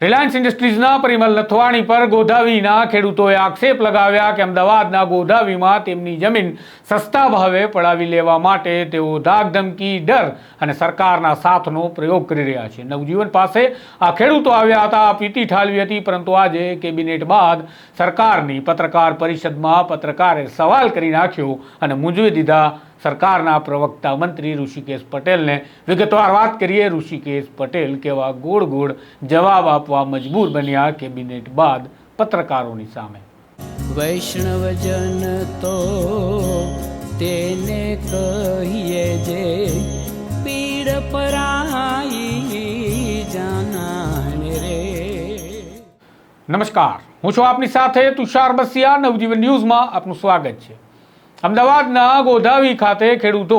Reliance ઇન્ડસ્ટ્રીઝના Parimal Nathwani પર ગોધાવીના ખેડૂતોએ આક્ષેપ લગાવ્યા કે અમદાવાદના ગોધાવીમાં તેમની જમીન સસ્તા ભાવે પડાવી લેવા માટે તેઓ ધાકધમકી, ડર અને સરકારના સાથનો પ્રયોગ કરી રહ્યા છે. નવજીવન પાસે આ ખેડૂતો આવ્યા હતા પીતી ઠાલવી હતી, પરંતુ આજે કેબિનેટ બાદ સરકારની પત્રકાર પરિષદમાં પત્રકારે સવાલ કરી નાખ્યો અને મૂંઝવી દીધા સરકારના પ્રવક્તા મંત્રી ઋષિકેશ પટેલને વિગતવાર વાત કરીએ. ઋષિકેશ પટેલ કેવા ગોળ ગોળ જવાબ આપવા મજબૂર બન્યા કેબિનેટ બાદ પત્રકારોની સામે. વૈષ્ણવજન તો તેને કહીએ જે પીડ પરાઈ જાનાને રે. નમસ્કાર. હું છું આપની સાથે તુષાર બસિયા. નવજીવન ન્યૂઝમાં આપનું સ્વાગત છે. અમદાવાદના ગોધાવી ખાતે ખેડૂતો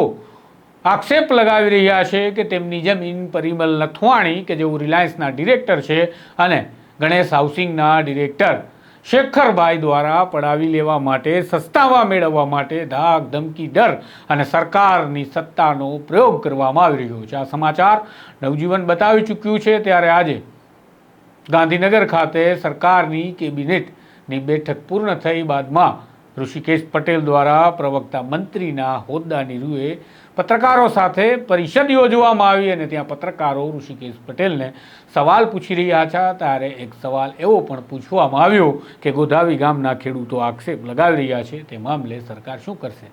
આક્ષેપ લગાવી રહ્યા છે કે તેમની જમીન પરિમલ નથવાણી, કે જેઓ રિલાયન્સના ડિરેક્ટર છે, અને ગણેશ હાઉસિંગના ડિરેક્ટર શેખરભાઈ દ્વારા પડાવી લેવા માટે સસ્તામાં મેળવવા માટે ધાક ધમકી ડર અને સરકારની સત્તાનો પ્રયોગ કરવામાં આવી રહ્યો છે. આ સમાચાર નવજીવન બતાવી ચૂક્યું છે. ત્યારે આજે ગાંધીનગર ખાતે સરકારની કેબિનેટની બેઠક પૂર્ણ થઈ. બાદમાં ઋષિકેશ પટેલ દ્વારા પ્રવક્તા મંત્રીના હોદ્દાની રૂએ પત્રકારો સાથે પરિષદ યોજવામાં આવી અને ત્યાં પત્રકારો ઋષિકેશ પટેલને સવાલ પૂછી રહ્યા હતા. ત્યારે એક સવાલ એવો પણ પૂછવામાં આવ્યો કે ગોધાવી ગામના ખેડૂતો આક્ષેપ લગાવી રહ્યા છે. તે મામલે સરકાર શું કરશે?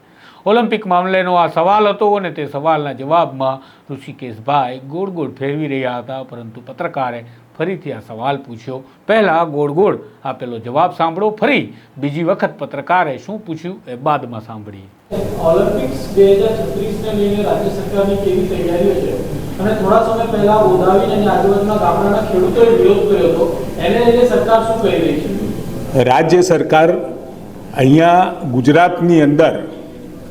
ઓલિમ્પિક મામલેનો આ સવાલ હતો અને તે સવાલના જવાબમાં ઋષિકેશભાઈ ગોળ ગોળ ફેરવી રહ્યા હતા. પરંતુ પત્રકારે ફરીથી આ સવાલ પૂછ્યો. પહેલાં ગોળ ગોળ આપેલો જવાબ સાંભળો. ફરી બીજી વખત પત્રકારે શું પૂછ્યું એ બાદમાં સાંભળીએ. ઓલિમ્પિક્સ બે હજાર છત્રીસને લઈને રાજ્ય સરકારની કેવી તૈયારીઓ છે? અને થોડા સમય પહેલા ગોદાવી અને આજુબાજુના ગામડાના ખેડૂતોએ વિરોધ કર્યો હતો. એને લઈને સરકાર શું કરી રહી છે? રાજ્ય સરકાર અહીંયા ગુજરાતની અંદર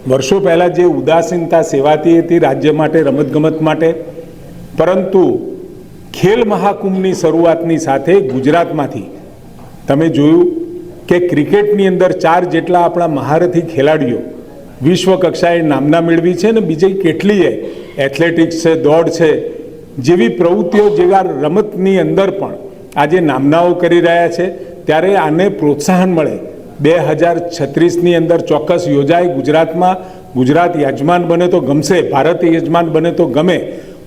વર્ષો પહેલાં જે ઉદાસીનતા સેવાતી હતી રાજ્ય માટે રમતગમત માટે પરંતુ ખેલ મહાકુંભની શરૂઆતની સાથે ગુજરાતમાંથી તમે જોયું કે ક્રિકેટની અંદર ચાર જેટલા આપણા મહારથી ખેલાડીઓ વિશ્વ કક્ષાએ નામના મેળવી છે ને બીજી કેટલીય એથ્લેટિક્સ છે, દોડ છે, જેવી પ્રવૃત્તિઓ, જેવા રમતની અંદર પણ આજે નામનાઓ કરી રહ્યા છે. ત્યારે આને પ્રોત્સાહન મળે. બે હજાર છત્રીસની અંદર ચોક્કસ યોજાય ગુજરાતમાં. ગુજરાત યજમાન બને તો ગમશે, ભારત યજમાન બને તો ગમે.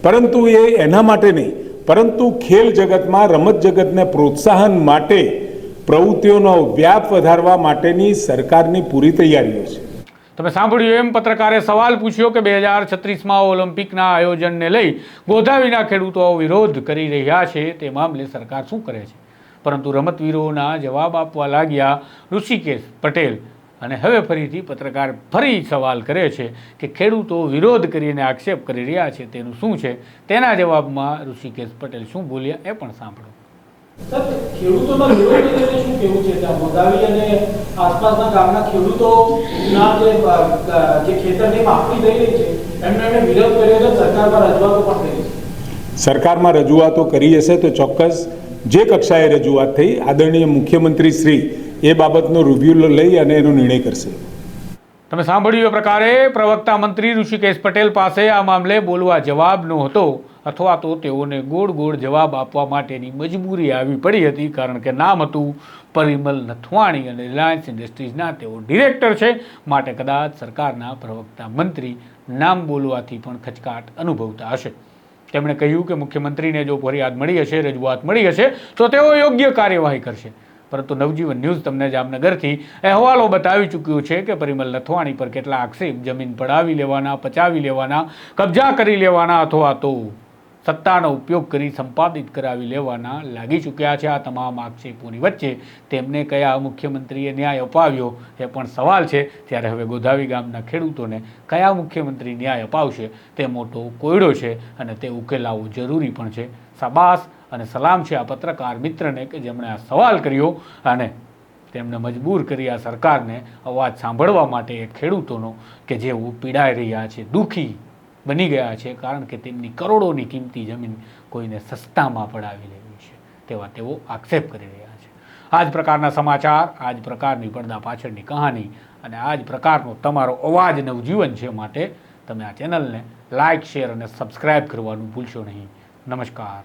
પરંતુ એ એના માટે નહીં. પરંતુ ખેલ જગતમાં રમત જગતને પ્રોત્સાહન માટે પ્રવૃત્તિઓનો વ્યાપ વધારવા માટેની સરકારની પૂરી તૈયારીઓ છે. તમે સાંભળ્યું એમ પત્રકારે સવાલ પૂછ્યો કે બે હજાર છત્રીસમાં ઓલિમ્પિકના આયોજનને લઈ ગોધાવીના ખેડૂતો વિરોધ કરી રહ્યા છે તે મામલે સરકાર શું કરે છે? પરંતુ રમતવીરોના જવાબ આપવા લાગ્યા ઋષિકેશ પટેલ અને હવે ફરીથી પત્રકાર ફરી સવાલ કરે છે કે ખેડૂતો વિરોધ કરીને આક્ષેપ કરી રહ્યા છે તેનું શું છે? તેના જવાબમાં ઋષિકેશ પટેલ શું બોલ્યા એ પણ સાંભળો. ખેડૂતોના વિરોધને લઈને શું કેવું છે? ત્યાં ગોદાવી અને આસપાસના ગામના ખેડૂતોના જે ખેતરની માપણી થઈ રહી છે એમને એમણે વિરોધ કર્યો છે સરકારમાં રજૂઆતો પણ થઈ છે. સરકારમાં રજૂઆતો કરી હશે તો ચોક્કસ જે કક્ષાએ રજૂઆત થઈ આદરણીય મુખ્યમંત્રી શ્રી એ બાબતનો રિવ્યૂ લઈ અને એનો નિર્ણય કરશે. તમે સાંભળ્યું એ પ્રકારે પ્રવક્તા મંત્રી ઋષિકેશ પટેલ પાસે આ મામલે બોલવા જવાબ નહોતો, અથવા તો તેઓને ગોળ ગોળ જવાબ આપવા માટેની મજબૂરી આવી પડી હતી, કારણ કે નામ હતું પરિમલ નથવાણી અને રિલાયન્સ ઇન્ડસ્ટ્રીઝના તેઓ ડિરેક્ટર છે, માટે કદાચ સરકારના પ્રવક્તા મંત્રી નામ બોલવાથી પણ ખચકાટ અનુભવતા હશે. તેમણે કહ્યું કે મુખ્યમંત્રીને જો ફરિયાદ મળી હશે, રજૂઆત મળી હશે, તો તેઓ યોગ્ય કાર્યવાહી કરશે. પરંતુ નવજીવન ન્યૂઝ તમને જામનગરથી અહેવાલો બતાવી ચૂક્યું છે કે પરિમલ નથવાણી પર કેટલા આક્ષેપ, જમીન પડાવી લેવાના, પચાવી લેવાના, કબજા કરી લેવાના અથવા તો સત્તાનો ઉપયોગ કરી સંપાદિત કરાવી લેવાના લાગી ચૂક્યા છે. આ તમામ આક્ષેપોની વચ્ચે તેમને કયા મુખ્યમંત્રીએ ન્યાય અપાવ્યો એ પણ સવાલ છે. ત્યારે હવે ગોધાવી ગામના ખેડૂતોને કયા મુખ્યમંત્રી ન્યાય અપાવશે તે મોટો કોયડો છે અને તે ઉકેલાવવો જરૂરી પણ છે. શાબાશ. અને સલામ છે આ પત્રકાર મિત્રને કે જેમણે આ સવાલ કર્યો અને તેમને મજબૂર કરી આ સરકારને અવાજ સાંભળવા માટે એ ખેડૂતોનો કે જેઓ પીડાઈ રહ્યા છે, દુઃખી બની ગયા છે કારણ કે તેમની કરોડોની કિંમતી જમીન કોઈને સસ્તામાં પડાવી લેવી છે તેવા તેઓ આક્ષેપ કરી રહ્યા છે. આ જ પ્રકારના સમાચાર, આ જ પ્રકારની પડદા પાછળની કહાની અને આ જ પ્રકારનો તમારો અવાજ નવજીવન છે માટે તમે આ ચેનલને લાઇક શેર અને સબસ્ક્રાઇબ કરવાનું ભૂલશો નહીં. નમસ્કાર.